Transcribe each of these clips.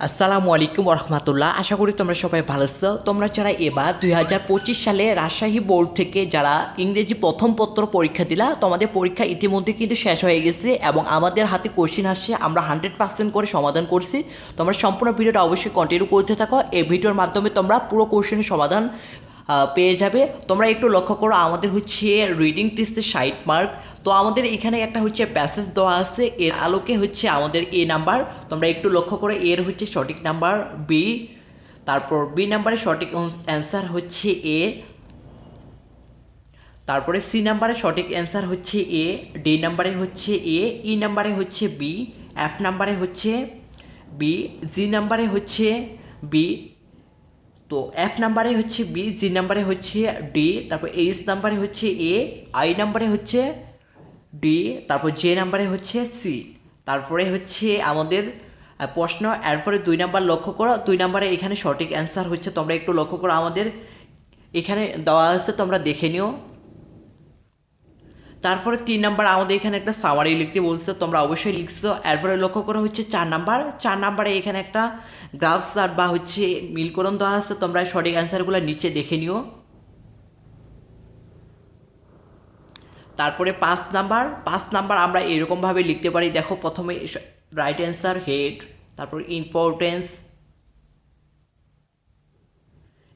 আসসালামু আলাইকুম রহমতুল্লাহ আশা করি তোমরা সবাই ভালো আছো। তোমরা যারা এবার দুই হাজার পঁচিশ সালে রাজশাহী বোর্ড থেকে যারা ইংরেজি প্রথম পত্র পরীক্ষা দিলা, তোমাদের পরীক্ষা ইতিমধ্যে কিন্তু শেষ হয়ে গেছে এবং আমাদের হাতে কোশ্চিন আসছে, আমরা হান্ড্রেড পার্সেন্ট করে সমাধান করছি। তোমরা সম্পূর্ণ ভিডিওটা অবশ্যই কন্টিনিউ করতে থাকো। এই ভিডিওর মাধ্যমে তোমরা পুরো কোশ্চেনের সমাধান পেয়ে যাবে। তোমরা একটু লক্ষ্য করো, আমাদের হচ্ছে রিডিং টেস্টের সাইট মার্ক তো আমাদের এখানে একটা হচ্ছে প্যাসেজ দেওয়া আছে। এর আলোকে হচ্ছে আমাদের এ নাম্বার তোমরা একটু লক্ষ্য করো, এর হচ্ছে সঠিক নাম্বার বি তারপর বি নাম্বারের সঠিক অ্যান্সার হচ্ছে এ তারপরে সি নাম্বারের সঠিক অ্যান্সার হচ্ছে এ ডি নাম্বারে হচ্ছে এ ই নাম্বারে হচ্ছে বি এফ নাম্বারে হচ্ছে বি জি নাম্বারে হচ্ছে বি তো এক নাম্বারে হচ্ছে বি জি নাম্বারে হচ্ছে ডি তারপর এইচ নাম্বারে হচ্ছে এ আই নাম্বারে হচ্ছে ডি তারপর জে নাম্বারে হচ্ছে সি তারপরে হচ্ছে আমাদের প্রশ্ন, এরপরে দুই নাম্বার লক্ষ্য করো, দুই নাম্বারে এখানে সঠিক অ্যান্সার হচ্ছে, তোমরা একটু লক্ষ্য করো আমাদের, এখানে দেওয়া আছে, তোমরা দেখে নিও। তারপরে তিন নাম্বার আমাদের এখানে একটা সামারি লিখতে বলছে, তোমরা অবশ্যই লিখছো। এরপরে লক্ষ্য করা হচ্ছে চার নাম্বার। চার নাম্বারে এখানে একটা গ্রাফ চার্ট বা হচ্ছে মিলকরণ দেওয়া আছে, তোমরা সঠিক অ্যান্সারগুলো নিচে দেখে নিও। তারপরে পাঁচ নাম্বার। পাঁচ নাম্বার আমরা এরকমভাবে লিখতে পারি, দেখো প্রথমে রাইট অ্যান্সার হেড তারপর ইম্পর্টেন্স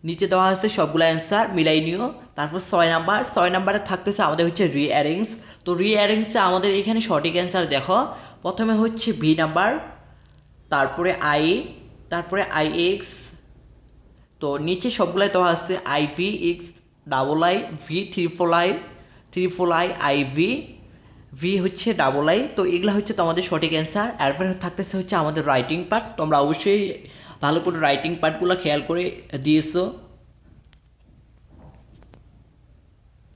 নিচে দেওয়া আছে সবগুলো অ্যান্সার, মিলাই নিও। তারপর ছয় নাম্বার, ছয় নাম্বারে থাকতেছে আমাদের হচ্ছে রিঅ্যারেঞ্জ তো রিঅ্যারেঞ্জে আমাদের এখানে সঠিক অ্যান্সার দেখো। প্রথমে হচ্ছে ভি নাম্বার, তারপরে আই তারপরে আই এক্স তো নিচে সবগুলাই দেওয়া আছে I V X double I V triple I triple I I V V হচ্ছে ডাবল আই তো এগুলো হচ্ছে তোমাদের সঠিক অ্যান্সার এরপরে থাকতেছে হচ্ছে আমাদের রাইটিং পার্ট তোমরা অবশ্যই ভালো করে রাইটিং পার্টগুলো খেয়াল করে দিয়েছ।